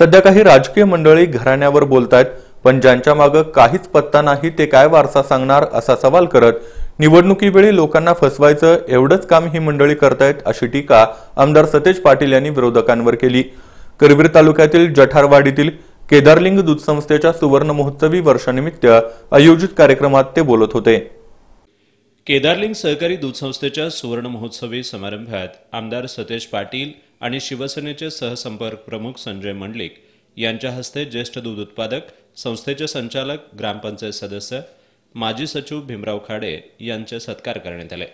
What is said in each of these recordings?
सध्या काही राजकीय मंडळी घराण्यावर बोलतायत पण ज्यांच्या मागं काहीच पत्ता नाही ते काय वारसा सांगणार असा सवाल करत निवडणुकीवेळी लोकांना फसवायचं एवढंच काम ही मंडळी करतायत अशी टीका आमदार सतेज पाटील यांनी विरोधकांवर केली. करवीर तालुक्यातील जठारवाडीतील केदारलिंग दूध संस्थेच्या सुवर्ण महोत्सवी वर्षानिमित्त आयोजित कार्यक्रमात ते बोलत होते. केदारलिंग सहकारी दूध संस्थेच्या सुवर्ण महोत्सवी समारंभात आमदार सतेज पाटील आणि शिवसेनेचे सहसंपर्क प्रमुख संजय मंडलिक यांच्या हस्ते ज्येष्ठ दूध उत्पादक संस्थेचे संचालक ग्रामपंचायत सदस्य माजी सचिव भीमराव खाडे यांचे सत्कार करण्यात आले.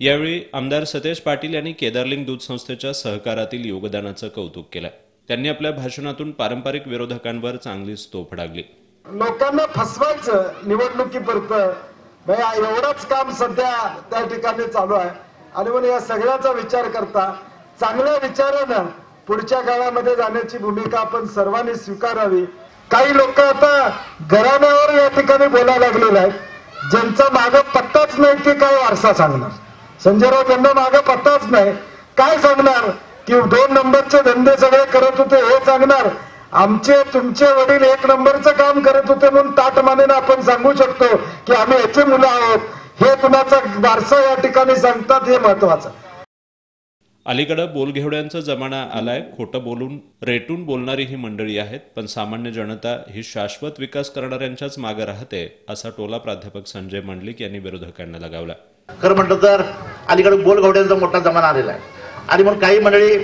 यावेळी आमदार सतेज पाटील यांनी केदारलिंग दूध संस्थेच्या सहकारातील योगदानाचं कौतुक केलं. त्यांनी आपल्या भाषणातून पारंपरिक विरोधकांवर चांगलीच तोफ डागली. लोकांना फसवायचं निवडणुकी एवढंच काम सध्या त्या ठिकाणी चालू आहे. आणि म्हणून या सगळ्याचा विचार करता चांगल्या विचारानं पुढच्या काळामध्ये जाण्याची भूमिका आपण सर्वांनी स्वीकारावी. काही लोक आता घराण्यावर या ठिकाणी बोलायला लागलेले आहेत. ज्यांचा माग पत्ताच नाही ते काय वारसा सांगणार. संजयराव त्यांना माग पत्ताच नाही. काय सांगणार? की दोन नंबरचे धंदे सगळे करत होते हे सांगणार. आमचे तुमचे वडील एक नंबरचं काम करत होते म्हणून ताटमानेनं आपण सांगू शकतो की आम्ही याचे मुलं आहोत. हे कुणाचा वारसा या ठिकाणी सांगतात हे महत्वाचं. अलीकडं बोलघेवड्यांचा जमाना आलाय. खोटं बोलून रेटून बोलणारी ही मंडळी आहेत पण सामान्य जनता ही शाश्वत विकास करणाऱ्यांच्याच मागे राहते असा टोला प्राध्यापक संजय मंडलिक यांनी विरोधकांना लगावला. खरं म्हटलं तर अलीकडे बोलघवड्यांचा मोठा जमाना आलेला आहे. आणि मग काही मंडळी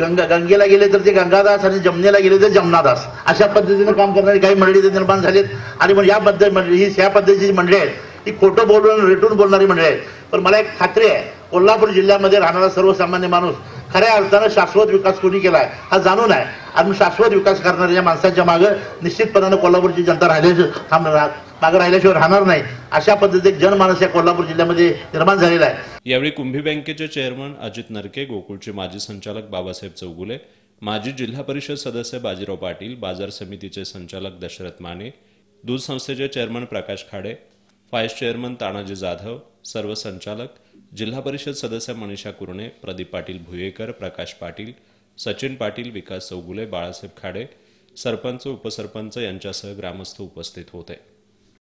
गंगा गंगेला गेले तर ते गंगादास आणि जमनेला गेले तर जमनादास. अशा पद्धतीने काम करणारी काही मंडळी ते निर्माण झालीत. आणि मग या पद्धती मंडळी ही ह्या पद्धतीची मंडळी आहेत ही खोटं बोलून रेटून बोलणारी मंडळी आहेत. पण मला एक खात्री आहे कोल्हापूर जिल्ह्यामध्ये राहणारा सर्वसामान्य माणूस खऱ्या अर्थानं शाश्वत विकास कोणी केला आहे हा जाणून आहे. आणि शाश्वत विकास करणाऱ्या माणसांच्या मागं निश्चितपणानं कोल्हापूरची जनता राहिल्याशिवाय थांबणार मागं राहिल्याशिवाय राहणार नाही. अशा पद्धतीत जनमानस या कोल्हापूर जिल्ह्यामध्ये निर्माण झालेला आहे. यावेळी कुंभी बँकेचे चेअरमन अजित नरके गोकुळचे माजी संचालक बाबासाहेब चौगुले माजी जिल्हा परिषद सदस्य बाजीराव पाटील बाजार समितीचे संचालक दशरथ माने दूध संस्थेचे chairman Prakash Khade vice chairman Tanaji Jadhav सर्व संचालक जिल्हा परिषद सदस्य मनीषा कुरणे प्रदीप पाटील भुयेकर प्रकाश पाटील सचिन पाटील विकास चौगुले बाळासाहेब खाडे सरपंच उपसरपंच यांच्यासह ग्रामस्थ उपस्थित होते.